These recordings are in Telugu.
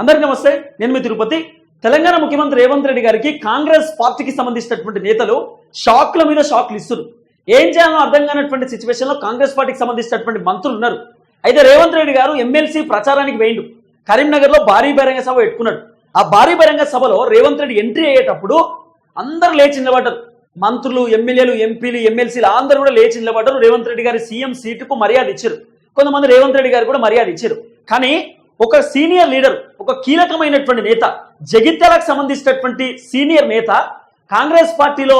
అందరికీ నమస్తే నేను మీ తిరుపతి. తెలంగాణ ముఖ్యమంత్రి రేవంత్ రెడ్డి గారికి కాంగ్రెస్ పార్టీకి సంబంధించినటువంటి నేతలు షాక్ల మీద షాక్లు ఇస్తున్నారు. ఏం చేయాలో అర్థం కానటువంటి సిచ్యువేషన్లో కాంగ్రెస్ పార్టీకి సంబంధించినటువంటి మంత్రులు ఉన్నారు. అయితే రేవంత్ రెడ్డి గారు ఎమ్మెల్సీ ప్రచారానికి వేయండు. కరీంనగర్లో భారీ బహిరంగ సభ పెట్టుకున్నాడు. ఆ భారీ బహిరంగ సభలో రేవంత్ రెడ్డి ఎంట్రీ అయ్యేటప్పుడు అందరూ లేచి నిలబడ్డారు. మంత్రులు ఎమ్మెల్యేలు ఎంపీలు ఎమ్మెల్సీలు అందరూ కూడా లేచి నిలబడ్డారు. రేవంత్ రెడ్డి గారి సీఎం సీటుకు మర్యాద ఇచ్చారు. కొంతమంది రేవంత్ రెడ్డి గారు కూడా మర్యాద ఇచ్చారు. కానీ ఒక సీనియర్ లీడర్ ఒక కీలకమైనటువంటి నేత జగిత్యాలకు సంబంధించినటువంటి సీనియర్ నేత కాంగ్రెస్ పార్టీలో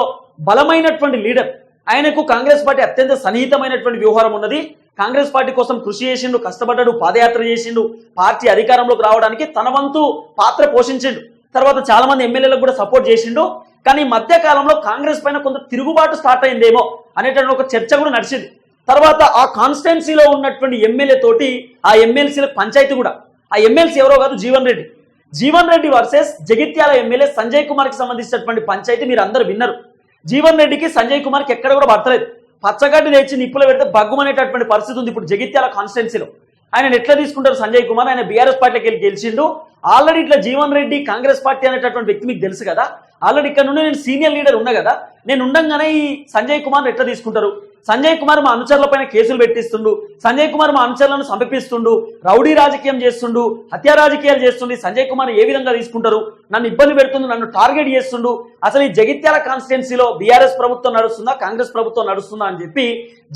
బలమైనటువంటి లీడర్. ఆయనకు కాంగ్రెస్ పార్టీ అత్యంత సన్నిహితమైనటువంటి వ్యవహారం ఉన్నది. కాంగ్రెస్ పార్టీ కోసం కృషి చేసిండు కష్టపడ్డాడు పాదయాత్ర చేసిండు పార్టీ అధికారంలోకి రావడానికి తన వంతు పాత్ర పోషించిండు. తర్వాత చాలా మంది ఎమ్మెల్యేలకు కూడా సపోర్ట్ చేసిండు. కానీ మధ్య కాలంలో కాంగ్రెస్ పైన కొంత తిరుగుబాటు స్టార్ట్ అయిందేమో అనేటువంటి ఒక చర్చ కూడా నడిచింది. తర్వాత ఆ కాన్స్టిట్యున్సీలో ఉన్నటువంటి ఎమ్మెల్యే తోటి ఆ ఎమ్మెల్సీలకు పంచాయతీ కూడా. ఆ ఎమ్మెల్సీ ఎవరో కాదు జీవన్ రెడ్డి. జీవన్ రెడ్డి వర్సెస్ జగిత్యాల ఎమ్మెల్యే సంజయ్ కుమార్కి సంబంధించినటువంటి పంచాయతీ మీరు అందరు విన్నారు. జీవన్ రెడ్డికి సంజయ్ కుమార్కి ఎక్కడ కూడా పడతలేదు. పచ్చగడ్డి లేచి నిప్పులు పెడితే బగ్గుమనేటటువంటి పరిస్థితి ఉంది ఇప్పుడు జగిత్యాల కాన్స్టిట్యున్సీలో ఆయన ఎట్లా తీసుకుంటారు సంజయ్ కుమార్? ఆయన బీఆర్ఎస్ పార్టీకి వెళ్ళి గెలిచిండు. ఆల్రెడీ ఇట్లా జీవన్ రెడ్డి కాంగ్రెస్ పార్టీ అనేటటువంటి వ్యక్తి మీకు తెలుసు కదా. ఆల్రెడీ ఇక్కడ నుండి నేను సీనియర్ లీడర్ ఉన్నా కదా. నేను ఉండంగానే ఈ సంజయ్ కుమార్ ఎట్లా తీసుకుంటారు? సంజయ్ కుమార్ మా అనుచరుల పైన కేసులు పెట్టిస్తుండు. సంజయ్ కుమార్ మా అనుచరులను సమర్పిస్తుండు రౌడీ రాజకీయం చేస్తుండు. హత్యా రాజకీయాలు చేస్తుండు. సంజయ్ కుమార్ ఏ విధంగా తీసుకుంటారు? నన్ను ఇబ్బంది పెడుతుండు. నన్ను టార్గెట్ చేస్తుండు. అసలు ఈ జగిత్యాల కాన్స్టిట్యున్సీలో బీఆర్ఎస్ ప్రభుత్వం నడుస్తుందా? కాంగ్రెస్ ప్రభుత్వం నడుస్తుందా అని చెప్పి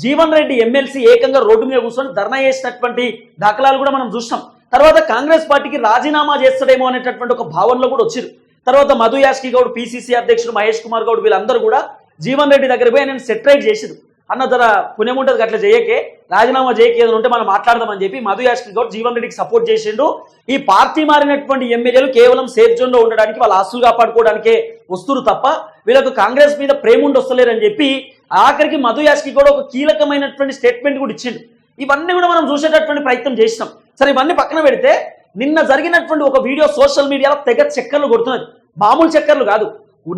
జీవన్ రెడ్డి ఎమ్మెల్సీ ఏకంగా రోడ్డు మీద కూర్చొని ధర్నా చేసినటువంటి దాఖలాలు కూడా మనం చూసినాం. తర్వాత కాంగ్రెస్ పార్టీకి రాజీనామా చేస్తాడేమో అనేటటువంటి ఒక భావనలో కూడా వచ్చారు. తర్వాత మధు యాష్కి గౌడ్ పిసిసి అధ్యక్షుడు మహేష్ కుమార్ గౌడ్ వీళ్ళందరూ కూడా జీవన్ రెడ్డి దగ్గర పోయి నేను సెటరైట్ చేసిరు. అన్న ధర పుణ్యం ఉంటుంది అట్లా చేయకే రాజీనామా చేయకే ఏదైనా ఉంటే మనం మాట్లాడదామని చెప్పి మధు యాష్కి గౌడ్ జీవన్ రెడ్డికి సపోర్ట్ చేసిండు. ఈ పార్టీ మారినటువంటి ఎమ్మెల్యేలు కేవలం సేఫ్ జోన్లో ఉండడానికి వాళ్ళ ఆస్తులు కాపాడుకోవడానికే వస్తురు తప్ప వీళ్ళకు కాంగ్రెస్ మీద ప్రేమ ఉండి వస్తలేరని చెప్పి ఆఖరికి మధు యాష్కి కూడా ఒక కీలకమైనటువంటి స్టేట్మెంట్ కూడా ఇచ్చిండు. ఇవన్నీ కూడా మనం చూసేటటువంటి ప్రయత్నం చేసినాం. సరే ఇవన్నీ పక్కన పెడితే నిన్న జరిగినటువంటి ఒక వీడియో సోషల్ మీడియాలో తెగ చక్కర్లు కొడుతున్నది. మామూలు చక్కర్లు కాదు.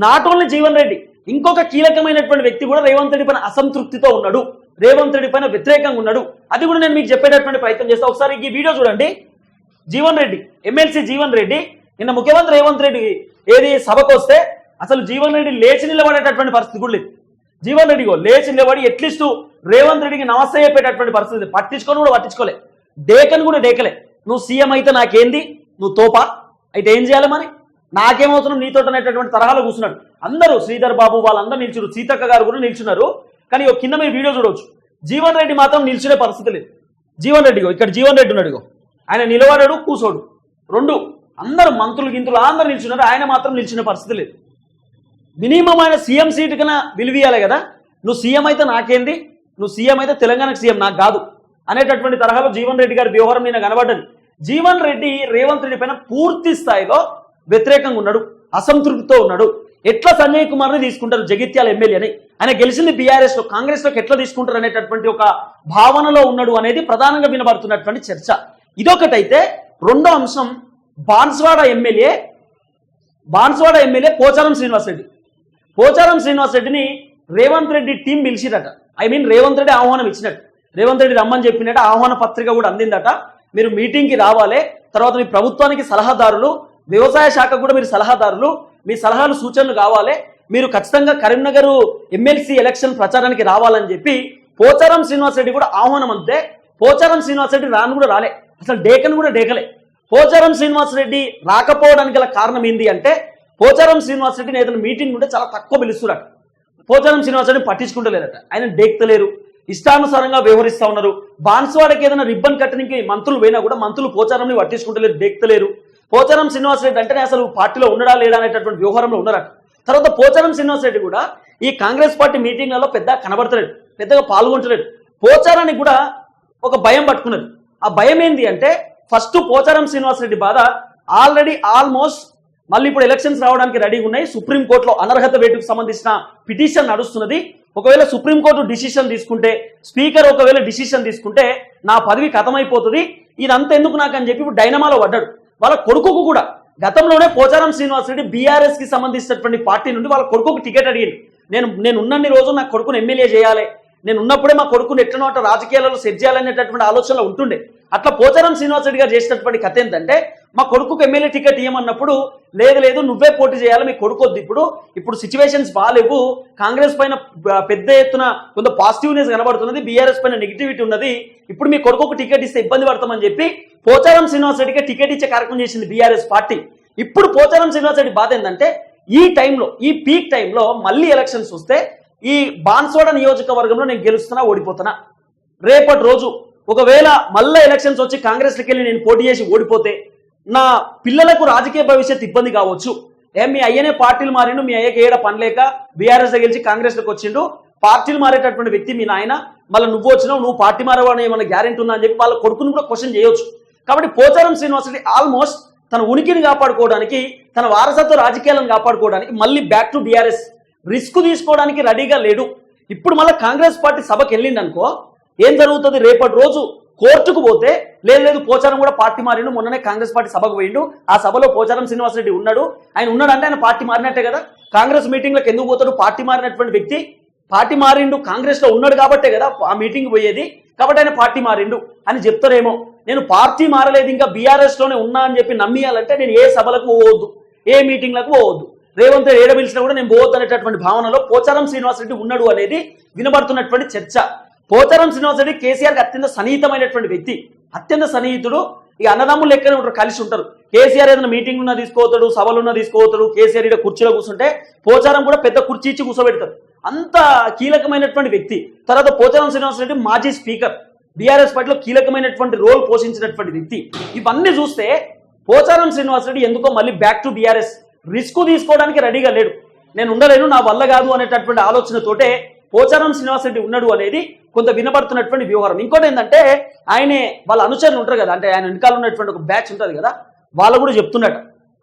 నాట్ ఓన్లీ జీవన్ రెడ్డి ఇంకొక కీలకమైనటువంటి వ్యక్తి కూడా రేవంత్ రెడ్డి పైన అసంతృప్తితో ఉన్నాడు. రేవంత్ రెడ్డి పైన వ్యతిరేకంగా ఉన్నాడు. అది కూడా నేను మీకు చెప్పేటటువంటి ప్రయత్నం చేస్తా. ఒకసారి ఈ వీడియో చూడండి. జీవన్ రెడ్డి ఎమ్మెల్సీ జీవన్ రెడ్డి. నిన్న ముఖ్యమంత్రి రేవంత్ రెడ్డి ఏది సభకు వస్తే అసలు జీవన్ రెడ్డి లేచి నిలబడేటటువంటి పరిస్థితి కూడా లేదు. జీవన్ రెడ్డిగో లేచి నిలబడి ఎట్లీస్ట్ రేవంత్ రెడ్డికి నమస్తే చెప్పేటటువంటి పరిస్థితి పట్టించుకొని కూడా పట్టించుకోలే. డేకని కూడా డేకలే. నువ్వు సీఎం అయితే నాకేంది? నువ్వు తోపా? అయితే ఏం చేయాలి మరి? నాకేమవుతున్నాం నీతో అనేటటువంటి తరహాలో కూర్చున్నాడు. అందరూ శ్రీధర్ బాబు వాళ్ళందరూ నిల్చున్నారు. సీతక్క గారు కూడా నిల్చున్నారు. కానీ ఒక కింద మీరు వీడియో చూడవచ్చు జీవన్ రెడ్డి మాత్రం నిల్చునే పరిస్థితి లేదు. జీవన్ రెడ్డిగో ఇక్కడ జీవన్ రెడ్డి ఉన్నాడు ఆయన నిలబడాడు కూసోడు రెండు అందరూ మంత్రులు గింతులు అందరూ నిల్చున్నారు. ఆయన మాత్రం నిల్చునే పరిస్థితి లేదు. మినిమం ఆయన సీఎం సీటు కన్నా విలువీయాలి కదా. నువ్వు సీఎం అయితే నాకేంది? నువ్వు సీఎం అయితే తెలంగాణకు సీఎం నాకు కాదు. అనేటటువంటి తరహాలో జీవన్ రెడ్డి గారి వ్యవహారం నేను కనబడ్డది. జీవన్ రెడ్డి రేవంత్ రెడ్డి పైన పూర్తి స్థాయిలో వ్యతిరేకంగా ఉన్నాడు అసంతృప్తితో ఉన్నాడు. ఎట్లా సంజయ్ కుమార్ని తీసుకుంటారు జగిత్యాల ఎమ్మెల్యేని ఆయన గెలిచింది బీఆర్ఎస్లో కాంగ్రెస్లోకి ఎట్లా తీసుకుంటారు అనేటటువంటి ఒక భావనలో ఉన్నాడు అనేది ప్రధానంగా వినబడుతున్నటువంటి చర్చ. ఇదొకటైతే రెండో అంశం బాన్స్వాడ ఎమ్మెల్యే బాన్స్వాడ ఎమ్మెల్యే పోచారం శ్రీనివాసరెడ్డి పోచారం శ్రీనివాసరెడ్డిని రేవంత్ రెడ్డి టీం పిలిచిరట. ఐ మీన్ రేవంత్ రెడ్డి ఆహ్వానం ఇచ్చినట్టు. రేవంత్ రెడ్డి రమ్మని చెప్పినట్టు ఆహ్వాన పత్రిక కూడా అందిందట. మీరు మీటింగ్కి రావాలి తర్వాత మీ ప్రభుత్వానికి సలహాదారులు వ్యవసాయ శాఖ కూడా మీరు సలహాదారులు మీ సలహాలు సూచనలు కావాలి. మీరు ఖచ్చితంగా కరీంనగర్ ఎమ్మెల్సీ ఎలక్షన్ ప్రచారానికి రావాలని చెప్పి పోచారం శ్రీనివాసరెడ్డి కూడా ఆహ్వానం అంతే. పోచారం శ్రీనివాసరెడ్డి రాను కూడా రాలే. అసలు డేకను కూడా డేకలే. పోచారం శ్రీనివాసరెడ్డి రాకపోవడానికి గల కారణం ఏంటి అంటే పోచారం శ్రీనివాసరెడ్డిని ఏదైనా మీటింగ్ ఉంటే చాలా తక్కువ పిలుస్తున్నారట పోచారం శ్రీనివాసరెడ్డి పట్టించుకుంటలేరట. ఆయన డేక్తలేరు. ఇష్టానుసారంగా వ్యవహరిస్తా ఉన్నారు. బాన్సువాడకి ఏదైనా రిబ్బన్ కట్టడానికి మంత్రులు పోయినా కూడా మంత్రులు పోచారంని పట్టించుకుంటలేరు డేక్తలేరు. పోచారం శ్రీనివాసరెడ్డి అంటేనే అసలు పార్టీలో ఉండడా లేడా అనేటటువంటి వ్యవహారంలో ఉన్నారట. తర్వాత పోచారం శ్రీనివాసరెడ్డి కూడా ఈ కాంగ్రెస్ పార్టీ మీటింగ్లలో పెద్ద కనబడతలేడు పెద్దగా పాల్గొంటలేడు పోచారానికి కూడా ఒక భయం పట్టుకున్నది. ఆ భయం ఏంది అంటే ఫస్ట్ పోచారం శ్రీనివాసరెడ్డి బాధ ఆల్రెడీ ఆల్మోస్ట్ మళ్ళీ ఇప్పుడు ఎలక్షన్స్ రావడానికి రెడీగా ఉన్నాయి. సుప్రీంకోర్టులో అనర్హత వేటుకు సంబంధించిన పిటిషన్ నడుస్తున్నది. ఒకవేళ సుప్రీంకోర్టు డిసిషన్ తీసుకుంటే స్పీకర్ ఒకవేళ డిసిషన్ తీసుకుంటే నా పదవి కథమైపోతుంది. ఇదంతా ఎందుకు నాకు అని చెప్పి ఇప్పుడు డైనమాలో పడ్డాడు. వాళ్ళ కొడుకుకు కూడా. గతంలోనే పోచారం శ్రీనివాసరెడ్డి బీఆర్ఎస్కి సంబంధించినటువంటి పార్టీ నుండి వాళ్ళ కొడుకుకు టికెట్ అడిగింది నేను నేను ఉన్నన్ని రోజులు నా కొడుకును ఎమ్మెల్యే చేయాలి. నేను ఉన్నప్పుడే మా కొడుకుని ఎట్లనో అట్లా రాజకీయాలలో సెట్ చేయాలనేటటువంటి ఆలోచనలో ఉంటుండే. అట్లా పోచారం శ్రీనివాస్ రెడ్డి గారు చేసినటువంటి కథ ఏంటంటే మా కొడుకుకు ఎమ్మెల్యే టికెట్ ఇవ్వమన్నప్పుడు లేదు లేదు నువ్వే పోటీ చేయాలి మీ కొడుకు ఇప్పుడు ఇప్పుడు సిచ్యువేషన్స్ బాగాలేవు కాంగ్రెస్ పైన పెద్ద ఎత్తున కొంత పాజిటివ్నెస్ కనబడుతున్నది బీఆర్ఎస్ పైన నెగిటివిటీ ఉన్నది ఇప్పుడు మీ కొడుకు టికెట్ ఇస్తే ఇబ్బంది పడతామని చెప్పి పోచారం శ్రీనివాస్ రెడ్డికి టికెట్ ఇచ్చే కార్యక్రమం చేసింది బీఆర్ఎస్ పార్టీ. ఇప్పుడు పోచారం శ్రీనివాస్ రెడ్డి బాధ ఏంటంటే ఈ టైంలో ఈ పీక్ టైంలో మళ్ళీ ఎలక్షన్స్ వస్తే ఈ బాన్సోడ నియోజకవర్గంలో నేను గెలుస్తున్నా ఓడిపోతున్నా. రేపటి రోజు ఒకవేళ మళ్ళీ ఎలక్షన్స్ వచ్చి కాంగ్రెస్కి వెళ్ళి నేను పోటీ చేసి ఓడిపోతే నా పిల్లలకు రాజకీయ భవిష్యత్ ఇబ్బంది కావచ్చు. ఏ మీ అయ్యనే పార్టీలు మారిండు మీ అయ్యకి ఏడ పనిలేక బీఆర్ఎస్ గెలిచి కాంగ్రెస్లోకి వచ్చిండు పార్టీలు మారేటటువంటి వ్యక్తి మీ నాయన మళ్ళీ నువ్వు వచ్చినావు నువ్వు పార్టీ మారేవాడు ఏమైనా గ్యారెంటీ ఉందా అని చెప్పి వాళ్ళ కొడుకుని కూడా క్వశ్చన్ చేయొచ్చు. కాబట్టి పోచారం శ్రీనివాసరెడ్డి ఆల్మోస్ట్ తన ఉనికిని కాపాడుకోవడానికి తన వారసత్వ రాజకీయాలను కాపాడుకోవడానికి మళ్ళీ బ్యాక్ టు బీఆర్ఎస్ రిస్క్ తీసుకోవడానికి రెడీగా లేడు. ఇప్పుడు మళ్ళీ కాంగ్రెస్ పార్టీ సభకి వెళ్ళింది అనుకో ఏం జరుగుతుంది? రేపటి రోజు కోర్టుకు పోతే లేదు లేదు పోచారం కూడా పార్టీ మారిండు. మొన్ననే కాంగ్రెస్ పార్టీ సభకు పోయిండు. ఆ సభలో పోచారం శ్రీనివాసరెడ్డి ఉన్నాడు. ఆయన ఉన్నాడు అంటే ఆయన పార్టీ మారినట్టే కదా. కాంగ్రెస్ మీటింగ్లకు ఎందుకు పోతాడు? పార్టీ మారినటువంటి వ్యక్తి. పార్టీ మారిండు కాంగ్రెస్లో ఉన్నాడు కాబట్టే కదా ఆ మీటింగ్ పోయేది. కాబట్టి ఆయన పార్టీ మారిండు అని చెప్తారేమో. నేను పార్టీ మారలేదు ఇంకా బీఆర్ఎస్లోనే ఉన్నా అని చెప్పి నమ్మియాలంటే నేను ఏ సభలకు పోవద్దు. ఏ మీటింగ్లకు పోవద్దు. రేవంత్ రెడ్డి ఏడ పిలిచినా కూడా నేను పోవద్దు అనేటటువంటి భావనలో పోచారం శ్రీనివాసరెడ్డి ఉన్నాడు అనేది వినబడుతున్నటువంటి చర్చ. పోచారం శ్రీనివాసరెడ్డి కేసీఆర్ అత్యంత సన్నిహితమైనటువంటి వ్యక్తి. అత్యంత సన్నిహితుడు. ఈ అన్నదమ్ములు లెక్కనే ఉంటారు కలిసి ఉంటారు. కేసీఆర్ ఏదైనా మీటింగ్ ఉన్నా తీసుకోవతాడు సభలున్నా తీసుకోవతాడు కేసీఆర్ ఇక్కడ కుర్చీలో కూర్చుంటే పోచారం కూడా పెద్ద కుర్చీ ఇచ్చి కూర్చోబెడతారు. అంత కీలకమైనటువంటి వ్యక్తి. తర్వాత పోచారం శ్రీనివాసరెడ్డి మాజీ స్పీకర్. బీఆర్ఎస్ పార్టీలో కీలకమైనటువంటి రోల్ పోషించినటువంటి వ్యక్తి. ఇవన్నీ చూస్తే పోచారం శ్రీనివాసరెడ్డి ఎందుకో మళ్ళీ బ్యాక్ టు బీఆర్ఎస్ రిస్క్ తీసుకోవడానికి రెడీగా లేడు. నేను ఉండలేను నా వల్ల కాదు అనేటటువంటి ఆలోచనతోటే పోచారం శ్రీనివాసరెడ్డి ఉన్నాడు అనేది కొంత వినబడుతున్నటువంటి వ్యవహారం. ఇంకోటి ఏంటంటే ఆయనే వాళ్ళ అనుచరులు ఉంటారు కదా అంటే ఆయన వెనకాల ఉన్నటువంటి ఒక బ్యాచ్ ఉంటుంది కదా వాళ్ళు కూడా చెప్తున్నట్టు.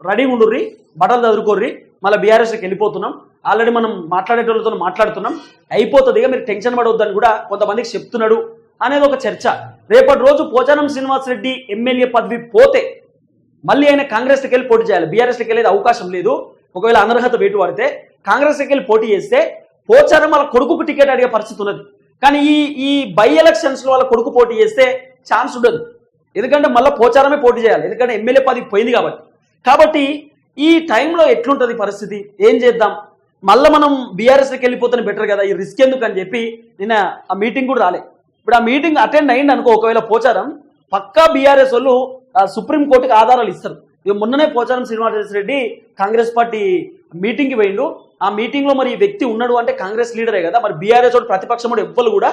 రెడీ ఉండుర్రి బట్టలు చదువుకోర్రి మళ్ళీ బీఆర్ఎస్కి వెళ్ళిపోతున్నాం. ఆల్రెడీ మనం మాట్లాడేటోళ్ళతో మాట్లాడుతున్నాం. అయిపోతుంది ఇక మీరు టెన్షన్ పడవద్దని కూడా కొంతమందికి చెప్తున్నాడు అనేది ఒక చర్చ. రేపటి రోజు పోచారం శ్రీనివాసరెడ్డి ఎమ్మెల్యే పదవి పోతే మళ్ళీ ఆయన కాంగ్రెస్కి వెళ్ళి పోటీ చేయాలి. బీఆర్ఎస్కి వెళ్ళేది అవకాశం లేదు. ఒకవేళ అనర్హత వేటు పడితే కాంగ్రెస్కి వెళ్ళి పోటీ చేస్తే పోచారం వాళ్ళ కొడుకుకు టికెట్ అడిగే పరిస్థితి ఉన్నది. కానీ ఈ ఈ బై ఎలక్షన్స్లో వాళ్ళ కొడుకు పోటీ చేస్తే ఛాన్స్ ఉండదు. ఎందుకంటే మళ్ళీ పోచారమే పోటీ చేయాలి. ఎందుకంటే ఎమ్మెల్యే పదవి పోయింది కాబట్టి. కాబట్టి ఈ టైంలో ఎట్లుంటుంది పరిస్థితి? ఏం చేద్దాం? మళ్ళీ మనం బీఆర్ఎస్కి వెళ్ళిపోతేనే బెటర్ కదా? ఈ రిస్క్ ఎందుకు అని చెప్పి నిన్న ఆ మీటింగ్ కూడా రాలే. ఇప్పుడు ఆ మీటింగ్ అటెండ్ అయింది అనుకో ఒకవేళ పోచారం పక్కా బీఆర్ఎస్ వాళ్ళు సుప్రీంకోర్టుకి ఆధారాలు ఇస్తారు. ఇక మొన్ననే పోచారం శ్రీనివాస రెడ్డి కాంగ్రెస్ పార్టీ మీటింగ్కి పోయిండు. ఆ మీటింగ్లో మరి ఈ వ్యక్తి ఉన్నాడు అంటే కాంగ్రెస్ లీడరే కదా. మరి బీఆర్ఎస్ ఒకటి ప్రతిపక్షం వాడు ఎవ్వరు కూడా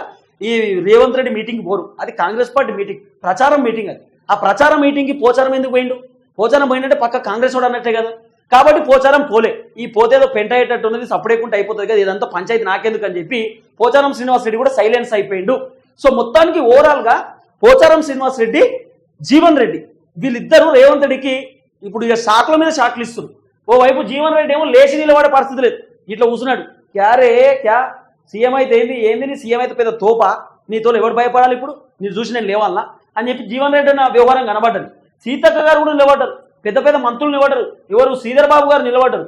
ఈ రేవంత్ రెడ్డి మీటింగ్ పోరు. అది కాంగ్రెస్ పార్టీ మీటింగ్ ప్రచారం మీటింగ్ అది. ఆ ప్రచారం మీటింగ్కి పోచారం ఎందుకు పోయిండు? పోచారం పోయిందంటే పక్క కాంగ్రెస్ వాడు అన్నట్టే కదా. కాబట్టి పోచారం పోలే. ఈ పోతేదో పెంట అయ్యేటట్టు ఉన్నది సపరేకుంటే అయిపోతుంది కదా. ఇదంతా పంచాయతీ నాకెందుకు అని చెప్పి పోచారం శ్రీనివాస్ రెడ్డి కూడా సైలెన్స్ అయిపోయిండు. సో మొత్తానికి ఓవరాల్గా పోచారం శ్రీనివాస్ రెడ్డి జీవన్ రెడ్డి. వీళ్ళిద్దరూ రేవంత్ రెడ్డికి ఇప్పుడు ఇక షాక్ల మీద షాక్లు ఇస్తున్నారు ఓవైపు జీవన్ రెడ్డి ఏమో లేచి నిలబడే పరిస్థితి లేదు. ఇట్లా కూసున్నాడు క్యారే క్యా? సీఎం అయితే ఏంది? ఏంది నీ సీఎం అయితే పెద్ద తోప? నీతో ఎవరు భయపడాలి ఇప్పుడు? నేను చూసి నేను లేవాలనా? అని చెప్పి జీవన్ రెడ్డి నా వ్యవహారం కనబడ్డది. సీతక్క గారు కూడా నిలబడ్డారు. పెద్ద పెద్ద మంత్రులు నిలబడ్డారు. ఎవరు? శ్రీధర్ బాబు గారు నిలబడ్డారు.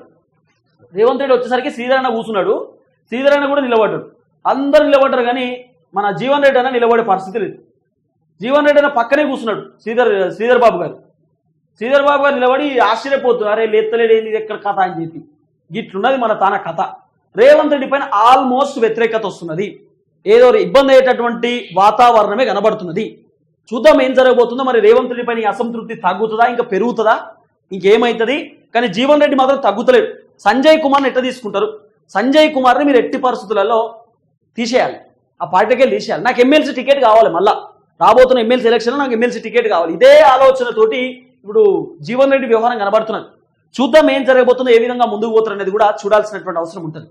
రేవంత్ రెడ్డి వచ్చేసరికి శ్రీధర్ అన్న కూర్చున్నాడు. శ్రీధర్ అన్న కూడా నిలబడ్డాడు. అందరు నిలబడ్డారు కానీ మన జీవన్ రెడ్డి అన్న నిలబడే పరిస్థితి లేదు. జీవన్ రెడ్డి అన్న పక్కనే కూర్చున్నాడు శ్రీధర్ శ్రీధర్ బాబు గారు. శ్రీధర్ బాబు గారు నిలబడి ఆశ్చర్యపోతున్నారు అరే లేత్తలేడు ఏంది ఎక్కడ కథ అని చెప్పి. గిట్లున్నది మన తాన కథ. రేవంత్ రెడ్డి పైన ఆల్మోస్ట్ వ్యతిరేకత వస్తున్నది. ఏదో ఇబ్బంది అయ్యేటటువంటి వాతావరణమే కనబడుతున్నది. చూద్దాం ఏం జరగబోతుందో. మరి రేవంత్ రెడ్డి పైన అసంతృప్తి తగ్గుతుందా? ఇంకా పెరుగుతుందా? ఇంకేమవుతుంది కానీ జీవన్ రెడ్డి మాత్రం తగ్గుతలేడు. సంజయ్ కుమార్ని ఎట్లా తీసుకుంటారు? సంజయ్ కుమార్ని మీరు ఎట్టి పరిస్థితులలో తీసేయాలి. ఆ పార్టీకి వెళ్ళి తీసేయాలి. నాకు ఎమ్మెల్సీ టికెట్ కావాలి మళ్ళా. రాబోతున్న ఎమ్మెల్సీ ఎలక్షన్లో నాకు ఎమ్మెల్సీ టికెట్ కావాలి. ఇదే ఆలోచనతోటి ఇప్పుడు జీవన్ రెడ్డి వ్యవహారం కనబడుతున్నది. చూద్దాం ఏం జరగబోతుందో ఏ విధంగా ముందుకు పోతారు అనేది కూడా చూడాల్సినటువంటి అవసరం ఉంటుంది.